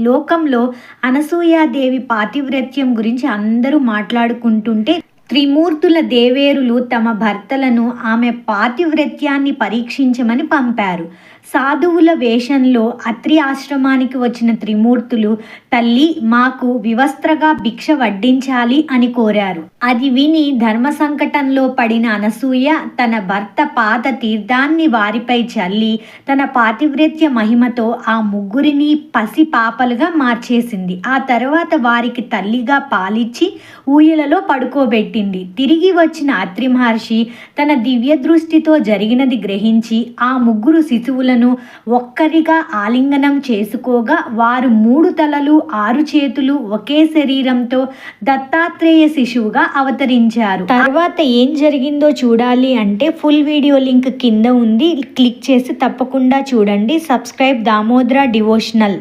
లోకంలో అనసూయాదేవి పాతివ్రత్యం గురించి అందరూ మాట్లాడుకుంటుంటే త్రిమూర్తుల దేవేరులు తమ భర్తలను ఆమె పాతివ్రత్యాన్ని పరీక్షించమని పంపారు. సాధువుల వేషంలో అత్రి ఆశ్రమానికి వచ్చిన త్రిమూర్తులు తల్లి మాకు వివస్త్రగా భిక్ష వడ్డించాలి అని కోరారు. అది విని ధర్మ సంకటంలో పడిన అనసూయ తన భర్త పాత తీర్థాన్ని వారిపై చల్లి తన పాతివ్రత్య మహిమతో ఆ ముగ్గురిని పసి పాపలుగా మార్చేసింది. ఆ తర్వాత వారికి తల్లిగా పాలిచ్చి ఊయలలో పడుకోబెట్టింది. తిరిగి వచ్చిన అత్రి మహర్షి తన దివ్య దృష్టితో జరిగినది గ్రహించి ఆ ముగ్గురు శిశువులను ఒక్కరిగా ఆలింగనం చేసుకోగా వారు మూడు తలలు ఆరు చేతులు ఒకే శరీరంతో దత్తాత్రేయ శిశువుగా అవతరించారు. తర్వాత ఏం జరిగిందో చూడాలి అంటే ఫుల్ వీడియో లింక్ కింద ఉంది. క్లిక్ చేసి తప్పకుండా చూడండి. Subscribe Damodara devotional.